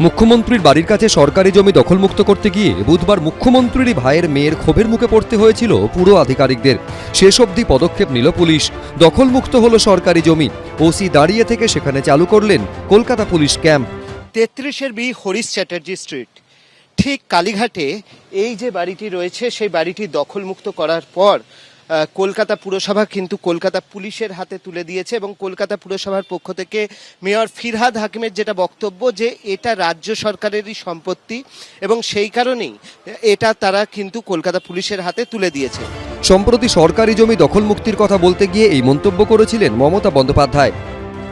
মুখ্যমন্ত্রীর বাড়ির কাছে সরকারি জমি দখলমুক্ত করতে গিয়ে বুধবার মুখ্যমন্ত্রীরই ভাইয়ের মেয়ের ক্ষোভের মুখে পড়তে হয়েছিল পুরো আধিকারিকদের। শেষ অবধি পদক্ষেপ নিল পুলিশ। দখলমুক্ত হলো সরকারি জমি। ওসি দাঁড়িয়ে থেকে সেখানে চালু করলেন কলকাতা পুলিশ ক্যাম্প। তেত্রিশের বি হরিশ চ্যাটার্জি স্ট্রিট। ঠিক কালীঘাটে এই যে বাড়িটি রয়েছে, সেই বাড়িটি দখলমুক্ত করার পর কলকাতা পুরসভা কিন্তু কলকাতা পুলিশের হাতে তুলে দিয়েছে এবং কলকাতা পুরসভার পক্ষ থেকে মেয়র ফিরহাদ হাকিমের যেটা বক্তব্য যে এটা রাজ্য সরকারেরই সম্পত্তি এবং সেই কারণেই এটা তারা কিন্তু কলকাতা পুলিশের হাতে তুলে দিয়েছে। সম্প্রতি সরকারি জমি দখল মুক্তির কথা বলতে গিয়ে এই মন্তব্য করেছিলেন মমতা বন্দ্যোপাধ্যায়।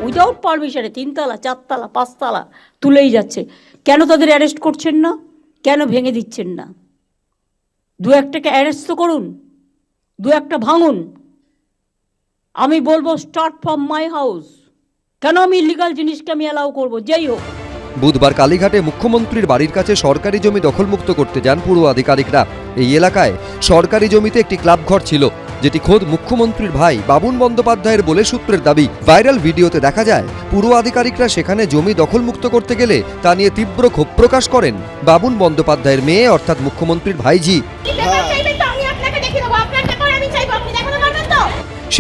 উইদাউট পারমিশনে তিনতলা চারতলা পাঁচতলা তুলেই যাচ্ছে। কেন তাদের অ্যারেস্ট করছেন না? কেন ভেঙে দিচ্ছেন না? দু একটাকে অ্যারেস্ট তো করুন। দু একটা ভাঙুন। আমি বলব স্টার্ট ফ্রম মাই হাউস কেন আমি ইলিগাল জিনিসকে আমি অ্যালাউ করব? যেই হোক। বুধবার কালীঘাটে মুখ্যমন্ত্রীর বাড়ির কাছে সরকারি জমি দখলমুক্ত করতে যান পুরো আধিকারিকরা। এই এলাকায় সরকারি জমিতে একটি ক্লাবঘর ছিল যেটি খোদ মুখ্যমন্ত্রীর ভাই বাবুন বন্দ্যোপাধ্যায়ের বলে সূত্রের দাবি। ভাইরাল ভিডিওতে দেখা যায় পুরো আধিকারিকরা সেখানে জমি দখলমুক্ত করতে গেলে তা নিয়ে তীব্র ক্ষোভ প্রকাশ করেন বাবুন বন্দ্যোপাধ্যায়ের মেয়ে অর্থাৎ মুখ্যমন্ত্রীর ভাইজি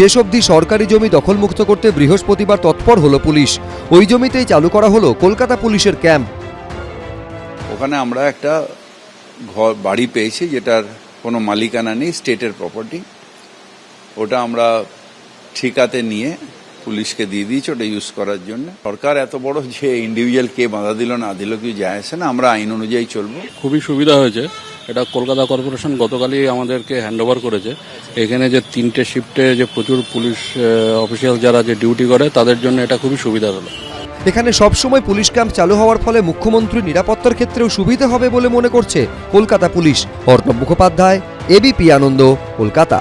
শেষ অবধি সরকারি জমি দখলমুক্ত করতে বৃহস্পতিবার তৎপর হলো পুলিশ। ওই জমিতেই চালু করা হলো কলকাতা পুলিশের ক্যাম্প। ওখানে আমরা একটা ঘর বাড়ি পেয়েছি যেটার কোনো মালিকানা নেই স্টেটের প্রপার্টি ওটা আমরা ঠিকাতে নিয়ে পুলিশকে দিয়ে দিয়েছি ওটা ইউজ করার জন্য। সরকার এত বড় যে ইন্ডিভিজুয়াল কে বাধা দিল না দিল কি যায় আসে না। আমরা আইন অনুযায়ী চলবো। খুবই সুবিধা হয়েছে। এটা কলকাতা কর্পোরেশন গতকালই আমাদেরকে হ্যান্ডওভার করেছে। এখানে যে তিনটে শিফটে যে প্রচুর পুলিশ অফিসিয়াল যারা যে ডিউটি করে, তাদের জন্য এটা খুবই সুবিধা হলো। এখানে সবসময় পুলিশ ক্যাম্প চালু হওয়ার ফলে মুখ্যমন্ত্রী নিরাপত্তার ক্ষেত্রেও সুবিধা হবে বলে মনে করছে Kolkata police. Arnab Mukhopadhyay ABP Ananda, Kolkata.